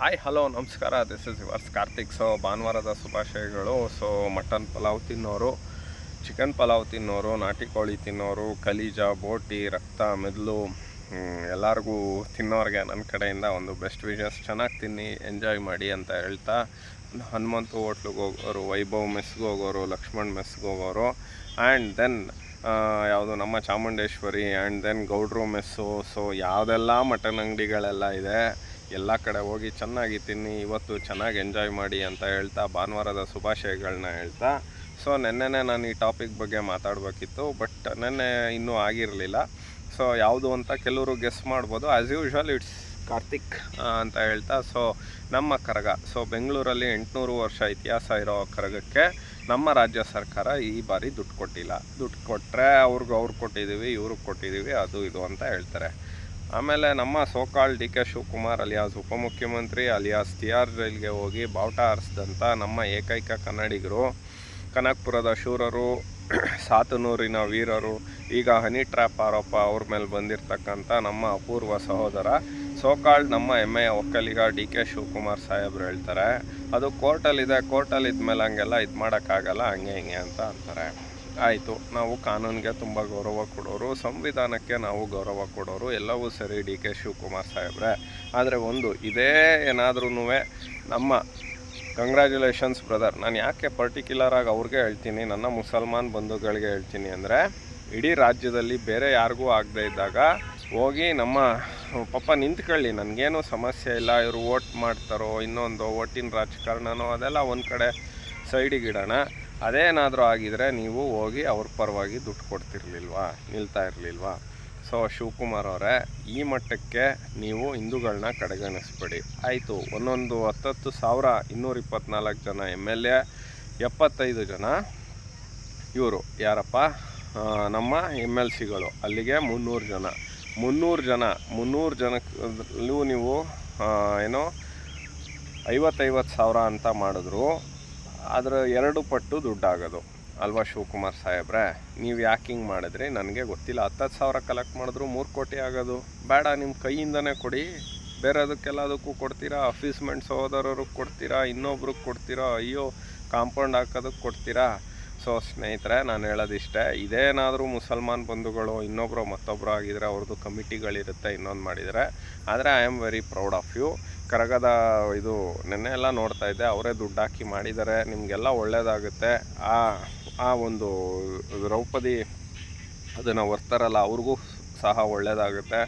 Hi hello ನಮಸ್ಕಾರ. This is yours Karthik so ಭಾನುವಾರದ ಶುಭಾಶಯಗಳು. ಸೊ ಮಟನ್ ಪಲಾವ್ ತಿನ್ನೋರು ಚಿಕನ್ ಪಲಾವ್ ತಿನ್ನೋರು ನಾಟಿ ಕೋಳಿ ತಿನ್ನೋರು ಕಲೀಜ ಬೋಟಿ ರಕ್ತ ಹ್ಮ್, ಎಲ್ಲರಿಗೂ ತಿನ್ನೋರಿಗೆ ನನ್ನ ಕಡೆಯಿಂದ ಒಂದು ಬೆಸ್ಟ್ ವಿಷಸ್ ಚೆನ್ನಾಗಿ ತಿನ್ನಿ ಎಂಜಾಯ್ ಮಾಡಿ ಅಂತ ಹೇಳ್ತಾ ಹನುಮಂತು ಹೋಟ್ಲಿಗೆ ಹೋಗೋರು ವೈಭವ್ ಮೆಸ್ಗೆ ಹೋಗೋರು ಲಕ್ಷ್ಮಣ್ ಮೆಸ್ಗೆ ಹೋಗೋರು ಆ್ಯಂಡ್ ದೆನ್ ಯಾವುದು ನಮ್ಮ ಚಾಮುಂಡೇಶ್ವರಿ ಆ್ಯಂಡ್ ದೆನ್ ಗೌಡ್ರು ಮೆಸ್ಸು ಸೊ ಯಾವುದೆಲ್ಲ ಮಟನ್ ಅಂಗಡಿಗಳೆಲ್ಲ ಇದೆ ಎಲ್ಲ ಕಡೆ ಹೋಗಿ ಚೆನ್ನಾಗಿ ತಿನ್ನಿ, ಇವತ್ತು ಚೆನ್ನಾಗಿ ಎಂಜಾಯ್ ಮಾಡಿ ಅಂತ ಹೇಳ್ತಾ, ಭಾನುವಾರದ ಶುಭಾಶಯಗಳನ್ನ ಹೇಳ್ತಾ. ಸೊ ನೆನ್ನೆನೇ ನಾನು ಈ ಟಾಪಿಕ್ ಬಗ್ಗೆ ಮಾತಾಡಬೇಕಿತ್ತು ಬಟ್ ನೆನ್ನೆ ಇನ್ನೂ ಆಗಿರಲಿಲ್ಲ. ಸೊ ಯಾವುದು ಅಂತ ಕೆಲವರು ಗೆಸ್ ಮಾಡ್ಬೋದು. ಆ್ಯಸ್ ಯೂಶ್ವಲ್ ಇಟ್ಸ್ ಕಾರ್ತಿಕ್ ಅಂತ ಹೇಳ್ತಾ. ಸೊ ನಮ್ಮ ಕರಗ ಸೊ ಬೆಂಗಳೂರಲ್ಲಿ ಎಂಟುನೂರು ವರ್ಷ ಇತಿಹಾಸ ಇರೋ ಕರಗಕ್ಕೆ ನಮ್ಮ ರಾಜ್ಯ ಸರ್ಕಾರ ಈ ಬಾರಿ ದುಡ್ಡು ಕೊಟ್ಟಿಲ್ಲ. ದುಡ್ಡು ಕೊಟ್ಟರೆ ಅವ್ರಿಗೆ ಅವ್ರು ಕೊಟ್ಟಿದ್ದೀವಿ ಇವ್ರಿಗೆ ಕೊಟ್ಟಿದ್ದೀವಿ ಅದು ಇದು ಅಂತ ಹೇಳ್ತಾರೆ. ಆಮೇಲೆ ನಮ್ಮ so called D K Shivakumar alias ಉಪಮುಖ್ಯಮಂತ್ರಿ ಅಲಿಯಾಸ್ ಟಿ ಆರ್ ಜೈಲ್ಗೆ ಹೋಗಿ ಬಾವುಟ ಹಾರಿಸಿದಂಥ ನಮ್ಮ ಏಕೈಕ ಕನ್ನಡಿಗರು, ಕನಕಪುರದ ಶೂರರು, ಸಾತನೂರಿನ ವೀರರು, ಈಗ ಹನಿ ಟ್ರ್ಯಾಪ್ ಆರೋಪ ಅವ್ರ ಮೇಲೆ ಬಂದಿರತಕ್ಕಂಥ ನಮ್ಮ ಅಪೂರ್ವ ಸಹೋದರ ಸೋಕಾಲ್ಡ್ ನಮ್ಮ ಹೆಮ್ಮೆಯ ಒಕ್ಕಲಿಗ ಡಿ ಕೆ ಶಿವಕುಮಾರ್ ಸಾಹೇಬ್ರು ಹೇಳ್ತಾರೆ. ಅದು ಕೋರ್ಟಲ್ಲಿದೆ ಕೋರ್ಟಲ್ಲಿ ಇದ್ಮೇಲೆ ಹಂಗೆಲ್ಲ ಇದು ಮಾಡೋಕ್ಕಾಗಲ್ಲ, ಹಂಗೆ ಹಿಂಗೆ ಅಂತ ಅಂತಾರೆ. ಆಯಿತು. ನಾವು ಕಾನೂನಿಗೆ ತುಂಬ ಗೌರವ ಕೊಡೋರು, ಸಂವಿಧಾನಕ್ಕೆ ನಾವು ಗೌರವ ಕೊಡೋರು, ಎಲ್ಲವೂ ಸರಿ ಡಿ ಕೆ ಶಿವಕುಮಾರ್ ಸಾಹೇಬ್ರೆ. ಆದರೆ ಒಂದು, ಇದೇ ಏನಾದ್ರೂ ನಮ್ಮ ಕಂಗ್ರ್ಯಾಚುಲೇಷನ್ಸ್ ಬ್ರದರ್, ನಾನು ಯಾಕೆ ಪರ್ಟಿಕ್ಯುಲರಾಗಿ ಅವ್ರಿಗೆ ಹೇಳ್ತೀನಿ, ನನ್ನ ಮುಸಲ್ಮಾನ್ ಬಂಧುಗಳಿಗೆ ಹೇಳ್ತೀನಿ ಅಂದರೆ, ಇಡೀ ರಾಜ್ಯದಲ್ಲಿ ಬೇರೆ ಯಾರಿಗೂ ಆಗದೆ ಇದ್ದಾಗ ಹೋಗಿ ನಮ್ಮ ಪಪ್ಪ ನಿಂತ್ಕೊಳ್ಳಿ, ನನಗೇನು ಸಮಸ್ಯೆ ಇಲ್ಲ, ಇವರು ಓಟ್ ಮಾಡ್ತಾರೋ, ಇನ್ನೊಂದು ಓಟಿನ ರಾಜಕಾರಣನೋ ಅದೆಲ್ಲ ಒಂದು ಕಡೆ ಸೈಡಿಗೆ ಇಡೋಣ. ಅದೇನಾದರೂ ಆಗಿದರೆ ನೀವು ಹೋಗಿ ಅವ್ರ ಪರವಾಗಿ ದುಡ್ಡು ಕೊಡ್ತಿರ್ಲಿಲ್ವಾ? ನಿಲ್ತಾ ಇರಲಿಲ್ವಾ? ಸೊ ಶಿವಕುಮಾರ್ ಅವರೇ, ಈ ಮಟ್ಟಕ್ಕೆ ನೀವು ಹಿಂದೂಗಳನ್ನ ಕಡೆಗಣಿಸ್ಬೇಡಿ. ಆಯಿತು, ಒಂದೊಂದು ಹತ್ತತ್ತು ಸಾವಿರ ಇನ್ನೂರ ಇಪ್ಪತ್ನಾಲ್ಕು ಜನ ಎಂ ಎಲ್ ಎ, ಎಪ್ಪತ್ತೈದು ಜನ ಇವರು. ಯಾರಪ್ಪ? ನಮ್ಮ ಎಂ ಎಲ್ ಸಿಗಳು. ಅಲ್ಲಿಗೆ ಮುನ್ನೂರು ಜನ. ಮುನ್ನೂರು ಜನ, ಮುನ್ನೂರು ಜನಕ್ಕೂ ನೀವು ಏನೋ ಐವತ್ತೈವತ್ತು ಸಾವಿರ ಅಂತ ಮಾಡಿದ್ರು. ಅದರ ಎರಡು ಪಟ್ಟು ದುಡ್ಡಾಗೋದು. ಅಲ್ವಾ ಶಿವಕುಮಾರ್ ಸಾಹೇಬ್ರೆ? ನೀವು ಯಾಕೆ ಹಿಂಗೆ ಮಾಡಿದ್ರಿ? ನನಗೆ ಗೊತ್ತಿಲ್ಲ. ಹತ್ತತ್ತು ಸಾವಿರ ಕಲೆಕ್ಟ್ ಮಾಡಿದ್ರು ಮೂರು ಕೋಟಿ ಆಗೋದು. ಬೇಡ ನಿಮ್ಮ ಕೈಯಿಂದನೇ ಕೊಡಿ. ಬೇರೆದಕ್ಕೆಲ್ಲದಕ್ಕೂ ಕೊಡ್ತೀರಾ? ಅಫೀಸ್ಮೆಂಟ್ ಸಹೋದರರಿಗೆ ಕೊಡ್ತೀರಾ? ಇನ್ನೊಬ್ರಿಗೆ ಕೊಡ್ತೀರಾ? ಅಯ್ಯೋ, ಕಾಂಪೌಂಡ್ ಹಾಕೋದಕ್ಕೆ ಕೊಡ್ತೀರಾ? ಸೊ, ಸ್ನೇಹಿತರೆ, ನಾನು ಹೇಳೋದಿಷ್ಟೇ, ಇದೇನಾದರೂ ಮುಸಲ್ಮಾನ್ ಬಂಧುಗಳು ಇನ್ನೊಬ್ಬರು ಮತ್ತೊಬ್ಬರು ಆಗಿದ್ರೆ ಅವ್ರದ್ದು ಕಮಿಟಿಗಳಿರುತ್ತೆ, ಇನ್ನೊಂದು ಮಾಡಿದರೆ. ಆದರೆ I am very proud of you ಕರಗದ ಇದು ನೆನ್ನೆ ಎಲ್ಲ ನೋಡ್ತಾ ಇದ್ದೆ. ಅವರೇ ದುಡ್ಡು ಹಾಕಿ ಮಾಡಿದ್ದಾರೆ. ನಿಮಗೆಲ್ಲ ಒಳ್ಳೆಯದಾಗುತ್ತೆ ಆ ಆ ಒಂದು ದ್ರೌಪದಿ ಅದನ್ನು ವರ್ತಾರಲ್ಲ, ಅವ್ರಿಗೂ ಸಹ ಒಳ್ಳೆಯದಾಗುತ್ತೆ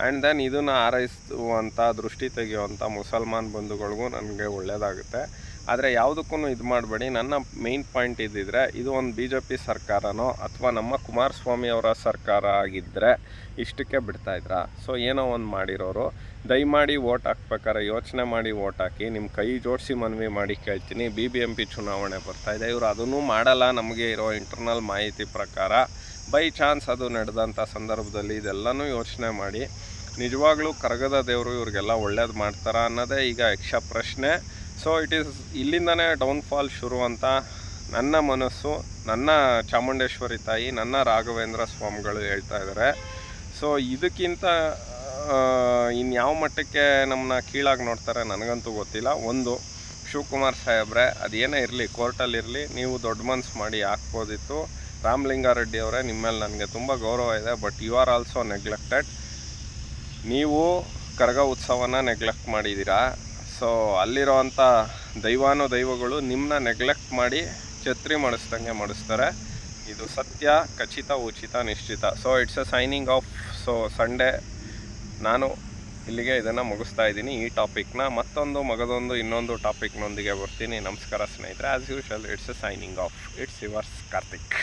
ಆ್ಯಂಡ್ ದೆನ್ ಇದನ್ನು ಆರೈಸುವಂಥ ದೃಷ್ಟಿ ತೆಗೆಯುವಂಥ ಮುಸಲ್ಮಾನ್ ಬಂಧುಗಳಿಗೂ ನನಗೆ ಒಳ್ಳೆಯದಾಗುತ್ತೆ ಆದರೆ ಯಾವುದಕ್ಕೂ ಇದು ಮಾಡಬೇಡಿ. ನನ್ನ ಮೇಯ್ನ್ ಪಾಯಿಂಟ್ ಇದ್ದಿದ್ರೆ, ಇದು ಒಂದು ಬಿ ಜೆ ಪಿ ಸರ್ಕಾರನೋ ಅಥವಾ ನಮ್ಮ ಕುಮಾರಸ್ವಾಮಿ ಅವರ ಸರ್ಕಾರ ಆಗಿದ್ದರೆ ಇಷ್ಟಕ್ಕೆ ಬಿಡ್ತಾಯಿದ್ರ ಸೊ ಏನೋ ಒಂದು ಮಾಡಿರೋರು, ದಯಮಾಡಿ ವೋಟ್ ಹಾಕ್ಬೇಕಾರೆ ಯೋಚನೆ ಮಾಡಿ ವೋಟ್ ಹಾಕಿ ನಿಮ್ಮ ಕೈ ಜೋಡಿಸಿ ಮನವಿ ಮಾಡಿ ಕೇಳ್ತೀನಿ ಬಿ ಬಿ ಎಂ ಪಿ ಚುನಾವಣೆ ಬರ್ತಾಯಿದೆ ಇವರು ಅದನ್ನೂ ಮಾಡಲ್ಲ ನಮಗೆ ಇರೋ ಇಂಟರ್ನಲ್ ಮಾಹಿತಿ ಪ್ರಕಾರ. ಬೈ ಚಾನ್ಸ್ ಅದು ನಡೆದಂಥ ಸಂದರ್ಭದಲ್ಲಿ ಇದೆಲ್ಲನೂ ಯೋಚನೆ ಮಾಡಿ, ನಿಜವಾಗ್ಲೂ ಕರಗದ ದೇವರು ಇವ್ರಿಗೆಲ್ಲ ಒಳ್ಳೇದು ಮಾಡ್ತಾರಾ ಅನ್ನೋದೇ ಈಗ ಯಕ್ಷ ಪ್ರಶ್ನೆ. ಸೊ ಇಟ್ ಈಸ್ ಇಲ್ಲಿಂದನೇ ಡೌನ್ಫಾಲ್ ಶುರು ಅಂತ ನನ್ನ ಮನಸ್ಸು, ನನ್ನ ಚಾಮುಂಡೇಶ್ವರಿ ತಾಯಿ, ನನ್ನ ರಾಘವೇಂದ್ರ ಸ್ವಾಮಿಗಳು ಹೇಳ್ತಾ ಇದ್ದಾರೆ ಸೊ ಇದಕ್ಕಿಂತ ಇನ್ಯಾವ ಮಟ್ಟಕ್ಕೆ ನಮ್ಮನ್ನ ಕೀಳಾಗಿ ನೋಡ್ತಾರೆ ನನಗಂತೂ ಗೊತ್ತಿಲ್ಲ. ಒಂದು, ಶಿವಕುಮಾರ್ ಸಾಹೇಬ್ರೆ, ಅದೇನೇ ಇರಲಿ ಕೋರ್ಟಲ್ಲಿರಲಿ ನೀವು ದೊಡ್ಡ ಮನ್ಸು ಮಾಡಿ ಹಾಕ್ಬೋದಿತ್ತು. ರಾಮಲಿಂಗಾರೆಡ್ಡಿ ಅವರೇ, ನಿಮ್ಮ ಮೇಲೆ ನನಗೆ ತುಂಬ ಗೌರವ ಇದೆ but you are also neglected ನೀವು ಕರಗ ಉತ್ಸವನ ನೆಗ್ಲೆಕ್ಟ್ ಮಾಡಿದ್ದೀರಾ? ಸೊ ಅಲ್ಲಿರೋವಂಥ ದೈವಾನು ದೈವಗಳು ನಿಮ್ಮನ್ನ ನೆಗ್ಲೆಕ್ಟ್ ಮಾಡಿ ಛತ್ರಿ ಮಾಡಿಸ್ದಂಗೆ ಮಾಡಿಸ್ತಾರೆ. ಇದು ಸತ್ಯ, ಖಚಿತ, ಉಚಿತ, ನಿಶ್ಚಿತ. So it's a signing off so Sunday ನಾನು ಇಲ್ಲಿಗೆ ಇದನ್ನು ಮುಗಿಸ್ತಾ ಇದ್ದೀನಿ. ಈ ಟಾಪಿಕ್ನ ಮತ್ತೊಂದು ಮಗದೊಂದು ಇನ್ನೊಂದು ಟಾಪಿಕ್ನೊಂದಿಗೆ ಬರ್ತೀನಿ. ನಮಸ್ಕಾರ ಸ್ನೇಹಿತರೆ. As usual it's a signing off it's yours Karthik